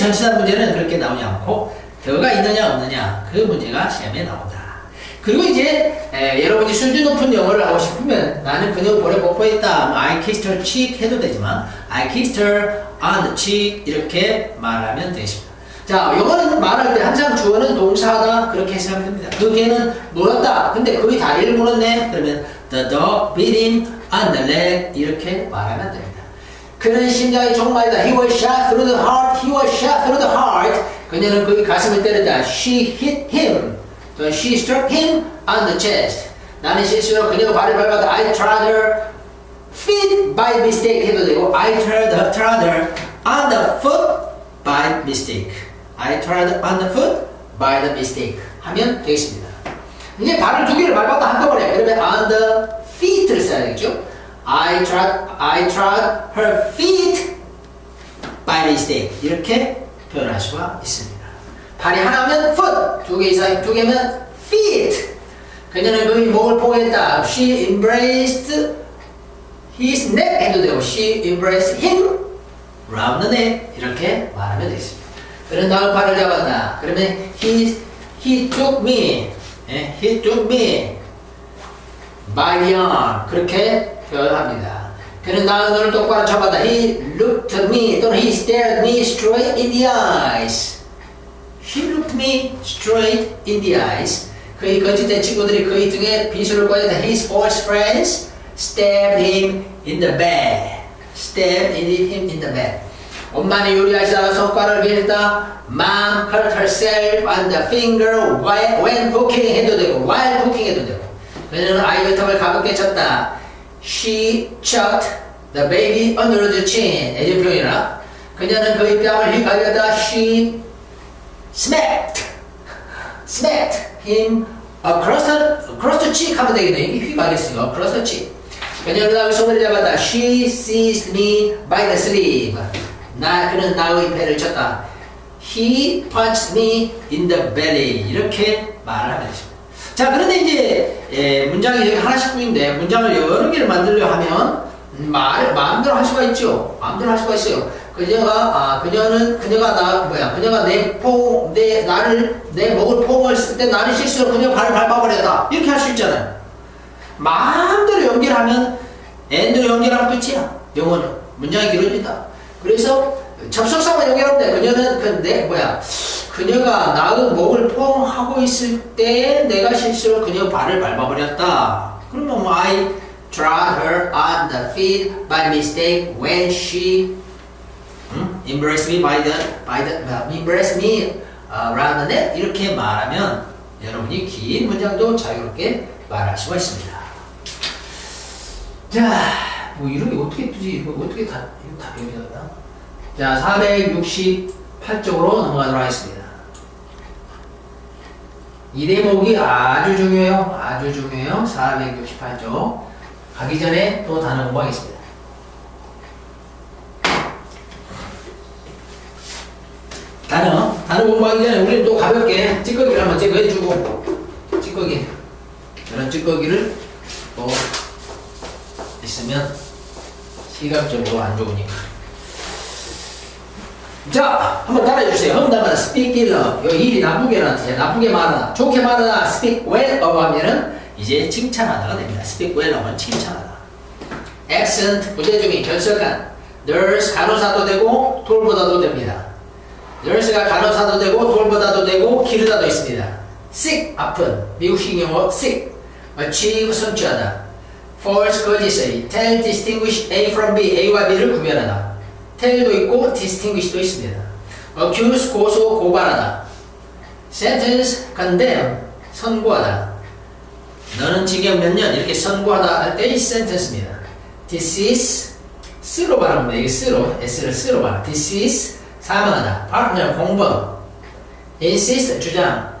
전치사 문제는 그렇게 나오지 않고 더가 있느냐 없느냐 그 문제가 시험에 나온다. 그리고 이제 에, 여러분이 수준 높은 영어를 하고 싶으면 나는 그녀 볼에 뽀뽀했다. 뭐, I kissed her cheek 해도 되지만 I kissed her on the cheek 이렇게 말하면 되십니다. 자, 영어는 말할 때 항상 주어는 동사다 그렇게 생각하면 됩니다. 그 개는 물었다. 근데 거의 다리를 물었네. 그러면 the dog bit him on the leg 이렇게 말하면 됩니다. 그는 심장이 종말이다. He was shot through the heart. He was shot through the heart. 그녀는 그의 가슴을 때렸다. She hit him. 또 she struck him on the chest. 나는 실수로 그녀가 발을 밟았다. I trod her feet by mistake 해도 되고 I trod, trod her on the foot by mistake. I trod on the foot by the mistake 하면 되겠습니다. 이제 발을 두 개를 밟았다 한꺼번에 그러면 on the feet를 써야 되겠죠. I trod, I trod her feet by mistake 이렇게 표현할 수가 있습니다. 발이 하나면 foot, 두 개 이상, 두 개면 feet. 그녀는 그의 목을 포기했다. She embraced his neck 해도 되고 she embraced him round the neck 이렇게 말하면 되겠습니다. 그는 나의 발을 잡았다. 그러면 he, he took me 예, he took me by the arm 그렇게 표현합니다. 그는 나의 눈을 똑바로 잡았다. He looked me 또는 he stared me straight in the eyes. He looked me straight in the eyes. 그의 거짓된 친구들이 그의 등에 비수를 꽂았다. His false friends stabbed him in the back. Stabbed him in the back. 엄마는 요리하시다가 손가락을 베렸다. Mom hurt herself on the finger while, when cooking 해도 되고 while cooking 해도 되고 그녀는 아이의 턱을 가볍게 쳤다. She chucked the baby under the chin. 애정표현이나 그녀는 그의 뺨을 휘갈겼다. She smacked, smacked him across the, across the cheek 하면 되겠네. 이게 휘갈겼으니까 across the cheek. 그녀는 나의 손을 잡았다. She seized me by the sleeve. 나 그는 나의 배를 쳤다. He punched me in the belly. 이렇게 말을 하면 되십니다. 자, 그런데 이제 예, 문장이 여기 하나씩 보이는데 문장을 여러 개를 만들려 하면 말 마음대로 할 수가 있죠. 마음대로 할 수가 있어요. 그녀가 아 그녀는 그녀가 나 뭐야 그녀가 내포내 나를 내 목을 포옹을 쓸 때 나는 실수로 그녀 발을 밟아버렸다 이렇게 할 수 있잖아요. 마음대로 연결하면 엔드로 연결하면 끝이야. 영어는 문장이 길어진다. 그래서 접속사만 연결하면 돼. 그녀는 그내 뭐야 그녀가 나의 목을 포옹하고 있을 때 내가 실수로 그녀 발을 밟아버렸다. 그러면 뭐 I trod her on the feet by mistake when she 음? embraced me by the by the uh, embraced me uh, the neck 이렇게 말하면 여러분이 긴 문장도 자유롭게 말할 수가 있습니다. 자, 뭐 이런 게 어떻게 뜨지? 이거 어떻게 다 이거 다 여기다가 자, 468쪽으로 넘어가도록 하겠습니다. 이 대목이 아주 중요해요. 아주 중요해요. 468쪽. 가기 전에 또 단어 공부하겠습니다. 단어, 단어 공부하기 전에 우리는 또 가볍게 찌꺼기를 한번 제거해주고, 찌꺼기. 이런 찌꺼기를 또 있으면 시각적으로 안 좋으니까. 자, 한번 따라해주세요. 험담하다 speak ill. 여기 일이 나쁘게 나한테 나쁘게 말하다. 좋게 말하다. speak well of 하면은 이제 칭찬하다가 됩니다. speak well 하면 칭찬하다. accent, 부재중이 결석한. nurse, 간호사도 되고 돌보다도 됩니다. nurse가 간호사도 되고 돌보다도 되고 기르다도 있습니다. sick, 아픈. 미국식 용어 sick. achieve, 성취하다. false, 거짓의. tell, distinguish A from B, A와 B를 구별하다. Tell도 있고 distinguish도 있습니다. accuse, 고소, 고발하다. sentence, condemn, 선고하다. 너는 징역 몇 년 이렇게 선고하다 할 때 이 sentence입니다. disease, 쓰로 발음합니다. 이게 쓰로, s를 쓰로 발음. disease, 사망하다. partner, 공범. insist, 주장.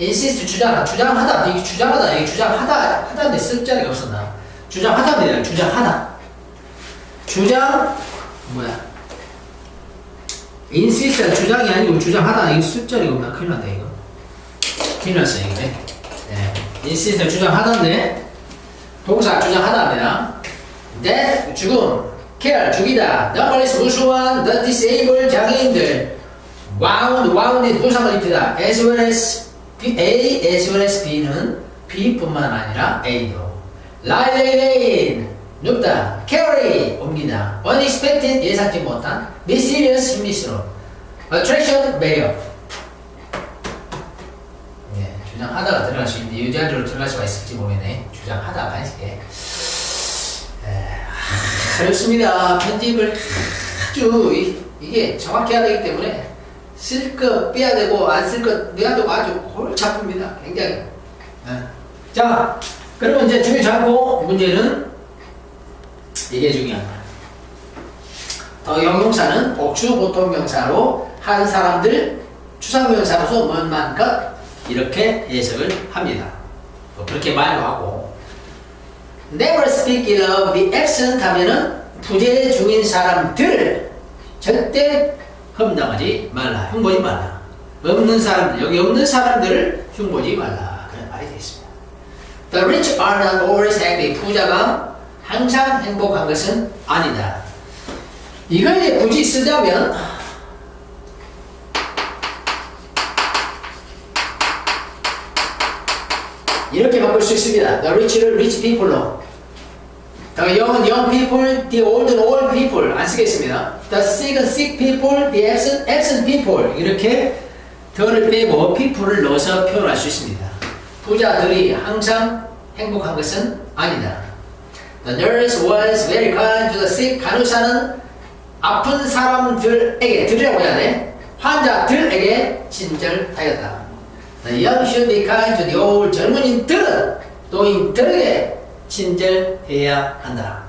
insist, 주장, 주장하다. 이게 주장하다. 이게 주장하다. 하다인데 쓸 자리가 없었나. 주장하다입니다. 주장하다. 주장, 뭐야? insist는 주장이 아니고 주장하다. 자리가 없나. 큰일 났다, 이거. 큰일 났어, 이거. 네. insist는 주장하다인데, 동사 주장하다입니다. death, 죽음. care, 죽이다. Police, 무수한, the disabled, 장애인들. wound, wounded, 부상을 입히다. as well as B, A, as well as B는 B뿐만 아니라 A도. lay, 눕다. carry, 옮기다. unexpected, 예상치 못한. mysterious, 신비스러운. attraction, 매력. 예, 주장하다가 들어갈 수 있는데 유자리로 들어갈 수가 있을지 모르겠네. 주장하다가 이게. 어렵습니다. 편집을 아주 이, 이게 정확히 해야 되기 때문에 쓸 것 빼야 되고 안 쓸 것 내야 되고 아주 골치 아픕니다. 굉장히. 예. 자, 그러면 이제 중요치 않고 문제는 이게 중요한 거야. 더 형용사는 복수 보통 명사로 한 사람들 추상 명사로서 뭔만 것 이렇게 해석을 합니다. 뭐 그렇게 말도 하고 Never speak of the absent 하면은 부재 중인 사람들 절대 험담하지 말라 흉보지 말라 없는 사람들 여기 없는 사람들을 흉보지 말라 그런 말이 되겠습니다. The rich are not always happy 부자가 항상 행복한 것은 아니다. 이걸 이제 굳이 쓰자면 이렇게 바꿀 수 있습니다. The rich를 rich people로. The young은 young people, the old는 old people 안 쓰겠습니다. The sick은 sick people, the absent, absent people 이렇게 더를 빼고 people을 넣어서 표현할 수 있습니다. 부자들이 항상 행복한 것은 아니다. The nurse was very kind to the sick. 간호사는 아픈 사람들에게, 들이라고 해야 돼. 환자들에게 친절하였다. The young should be kind to the old. 젊은이들은 노인들에게 친절해야 한다.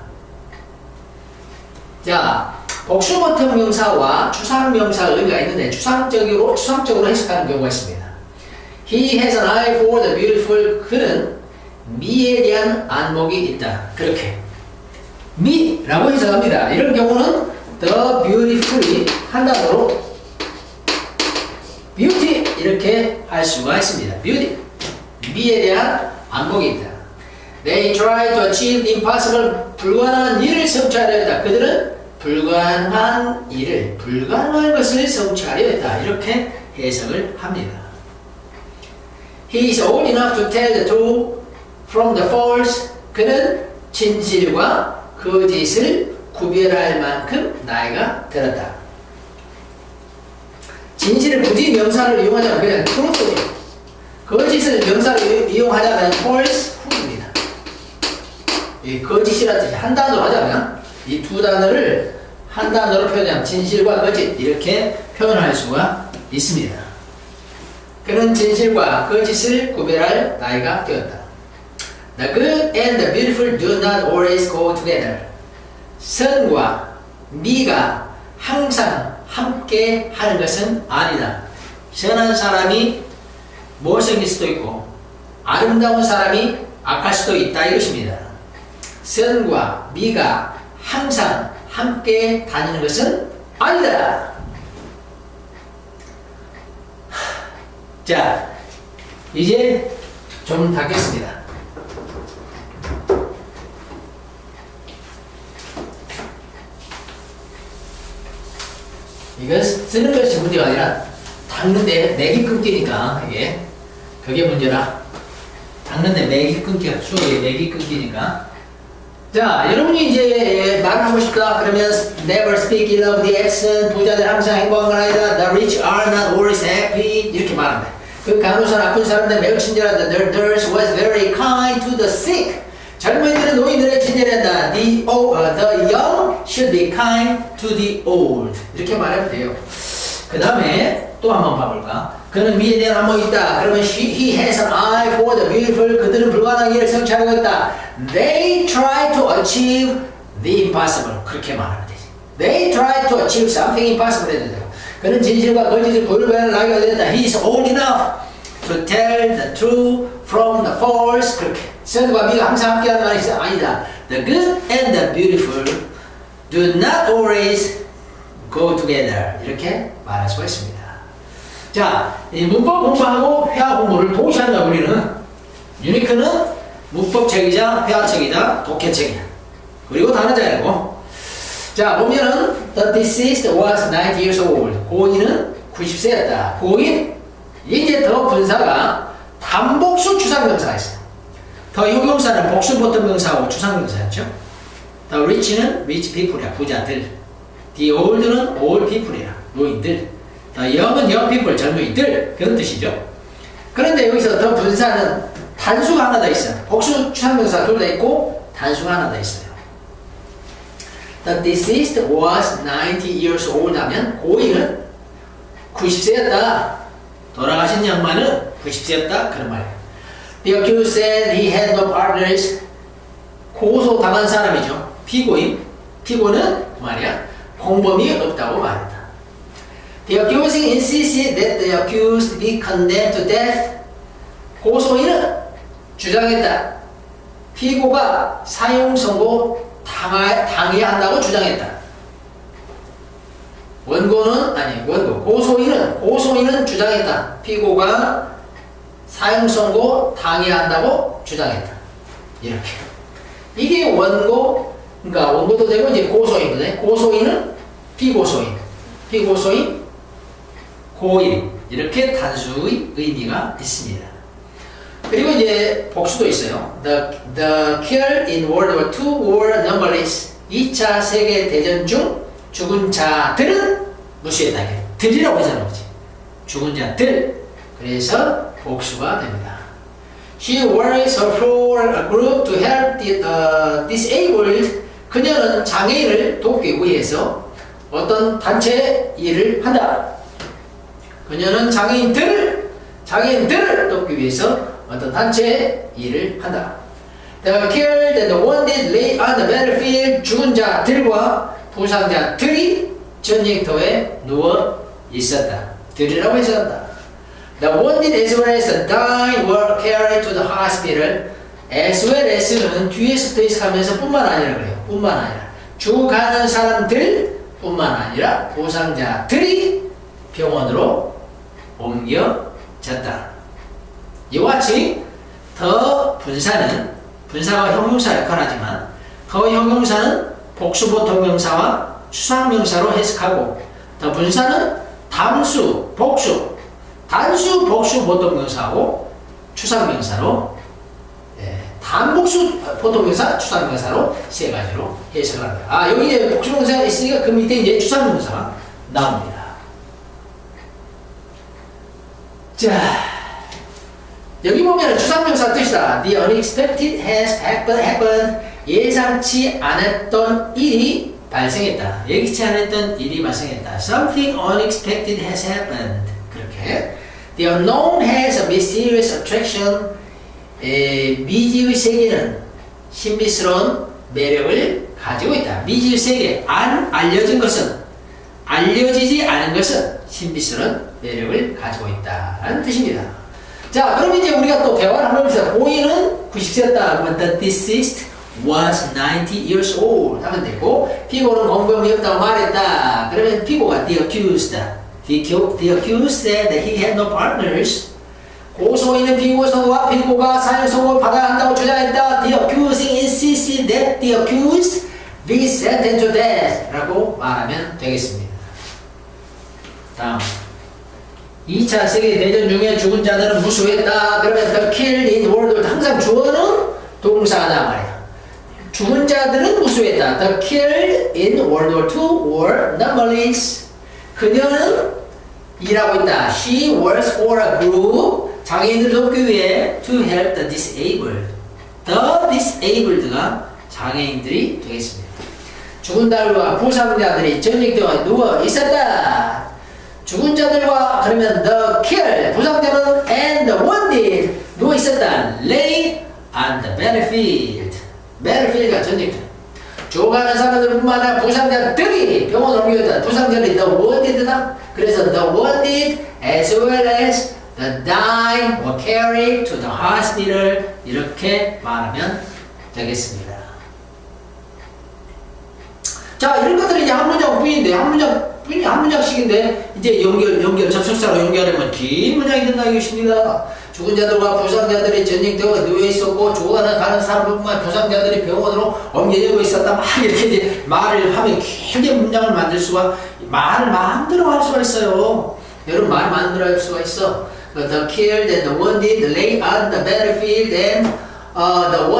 자, 복수보통 명사와 추상 명사 의미가 있는데 추상적으로 추상적으로 해석하는 경우가 있습니다. He has an eye for the beautiful. 그는 미에 대한 안목이 있다. 그렇게 미라고 해석합니다. 이런 경우는 the beautiful이 한 단어로 beauty 이렇게 할 수가 있습니다. beauty 미에 대한 안목이 있다. They try to achieve impossible 불가능한 일을 성취하려 했다. 그들은 불가능한 일을 불가능한 것을 성취하려 했다. 이렇게 해석을 합니다. He is old enough to tell the truth from the false. 그는 진실과 거짓을 구별할 만큼 나이가 들었다. 진실을 굳이 명사를 이용하자면 그냥 truth죠. 거짓을 명사를 이용하자면 false 입니다. 이 거짓이라는 뜻이 한 단어로 하자면 이 두 단어를 한 단어로 표현하면 진실과 거짓 이렇게 표현할 수가 있습니다. 그는 진실과 거짓을 구별할 나이가 되었다. The good and the beautiful do not always go together. 선과 미가 항상 함께 하는 것은 아니다. 선한 사람이 못생길 수도 있고 아름다운 사람이 악할 수도 있다 이것입니다. 선과 미가 항상 함께 다니는 것은 아니다. 자, 이제 좀 닫겠습니다. 이건 쓰는 것이 문제가 아니라 닦는데 맥이 끊기니까 이게. 그게 문제라. 닦는데 맥이 끊겨. 수업에 맥이 끊기니까. 자 여러분이 이제 말하고 싶다 그러면 never speak ill of the absent 부자들 항상 행복한 건 아니다. The rich are not always happy. 이렇게 말합니다. 그 간호사 아픈 사람들 매우 친절하다. The nurse was very kind to the sick 젊은이들은 노인들에 친절한다. The, old, uh, the young should be kind to the old. 이렇게 말하면 돼요. 그 다음에 또 한 번 봐볼까? 그는 미에 대한 안목이 있다. 그러면 she, he has an eye for the beautiful. 그들은 불가능한 일을 성취하고 있다. They try to achieve the impossible. 그렇게 말하면 되지. They try to achieve something impossible. 해도 되고. 그는 진실과 거짓을 구별하는 나이가 됐다. He is old enough to tell the truth from the false. 그렇게. 선과 미가 항상 함께하는 말이 아니다. The good and the beautiful do not always go together. 이렇게 말할 수가 있습니다. 자, 이 문법 공부하고 회화 공부를 동시에 한다 우리는. 유니크는 문법책이자 회화책이자 독해책이야. 그리고 자리고. 자, 보면은 the deceased was 90 years old. 고인은 90세였다. 고인 이제 더 분사가 단복수 추상명사가 있어요. 더 형용사는 복수 보통 명사하고 추상명사였죠. The rich는 rich people이야. 부자들. The old는 old people이야. 노인들. The young은 young people. 젊은이들. 그런 뜻이죠. 그런데 여기서 더 분사는 단수가 하나 더 있어요. 복수 추상명사 둘 다 있고 단수가 하나 더 있어요. The deceased was 90 years old 하면 고인은 90세였다. 돌아가신 양반은 90세였다. 그런 말이에요. The accused said he had no partners. 고소당한 사람이죠. 피고인. 피고는 그 말이야. 공범이 없다고 말했다. The accusing insisted that the accused be condemned to death. 고소인은 주장했다. 피고가 사형 선고 당해야 한다고 주장했다. 원고는 아니 원고 고소인은 고소인은 주장했다. 피고가 사형 선고 당해야 한다고 주장했다. 이렇게 이게 원고 그러니까 원고도 되고 이제 고소인도 돼. 고소인은 피고소인, 피고소인, 고인 이렇게 단수의 의미가 있습니다. 그리고 이제 복수도 있어요. The, the kill in World War II were numberless. 2차 세계 대전 중 죽은 자들은 무시했다. 들이라고 하잖아? 죽은 자들. 그래서 복수가 됩니다. She works for a group to help the uh, disabled. 그녀는 장애인을 돕기 위해서 어떤 단체 일을 한다. 그녀는 장애인들을 장애인들을 돕기 위해서 어떤 단체 일을 한다. The killed and wounded lay on the battlefield. 죽은 자들과 부상자들이 전쟁터에 누워 있었다. 들이라고 해석한다. The wounded as well as the dying were carried to the hospital. as well as는 뒤에서 대식하면서 뿐만 아니라 그래요. 뿐만 아니라 죽어가는 사람들 뿐만 아니라 부상자들이 병원으로 옮겨졌다. 이와 같이 더 분사는 분사와 형용사 역할을 하지만 더 형용사는 복수보통명사와 추상명사로 해석하고 더 분사는 단수, 복수, 단수, 복수, 보통명사하고 추상명사로 예, 단복수, 보통명사, 추상명사로 세 가지로 해석을 합니다. 아 여기 이제 복수명사가 있으니까 그 밑에 이제 추상명사가 나옵니다. 자. 여기 보면 추상명사 뜻이다. The unexpected has happened, happened. 예상치 않았던 일이 발생했다. 예기치 않았던 일이 발생했다. Something unexpected has happened. 그렇게. The unknown has a mysterious attraction. 에, 미지의 세계는 신비스러운 매력을 가지고 있다. 미지의 세계, 안 알려진 것은, 알려지지 않은 것은 신비스러운 매력을 가지고 있다. 라는 뜻입니다. 자, 그럼 이제 우리가 또 대화를 해보자. 고인은 90세였다. 그러면 the deceased was 90 years old 하면 되고 피고는 공범이 없다고 말했다. 그러면 피고가 the accused. The, the accused said that he had no partners. 고소인은 피고소와 피고가 사형선고를 받아야 한다고 주장했다. The accusing insisted that the accused be sentenced to death 라고 말하면 되겠습니다. 다음 2차 세계대전 중에 죽은 자들은 무수했다. 그러면 the killed in world 항상 주어는 동사다 말이야. 죽은 자들은 무수했다. The killed in World War II were numberless. 그녀는 일하고 있다. She works for a group. 장애인을 돕기 위해 to help the disabled. The disabled,가 장애인들이 되겠습니다. 죽은 자들과 부상자들이 전쟁터에 누워 있었다. 죽은 자들과 그러면 the kill 부상자는 and the wounded 누워 있었다. lay on the battlefield. battlefield가 전쟁터. 죽어가는 사람들뿐만 아니라 부상자들이 병원을 옮겼다. 부상자들이 the wounded다. 그래서 the wounded as well as the dying were carried to the hospital 이렇게 말하면 되겠습니다. 자 이런 것들이 이제 한 문장 B인데 한 문장 이게 한 문장씩인데 이제 연결 연결 접속사로 연결하면 긴 문장이 된다 이것입니다. 죽은 자들과 부상자들이 전쟁터에 누워 있었고 죽어가는 가는 사람뿐만 부상자들이 병원으로 옮겨지고 있었다. 막 이렇게 이제 말을 하면 길게 문장을 만들 수가 말을 마음대로 할 수가 있어요. 여러분 말 마음대로 할 수가 있어. The killed and the wounded lay on the battlefield and uh, the wounded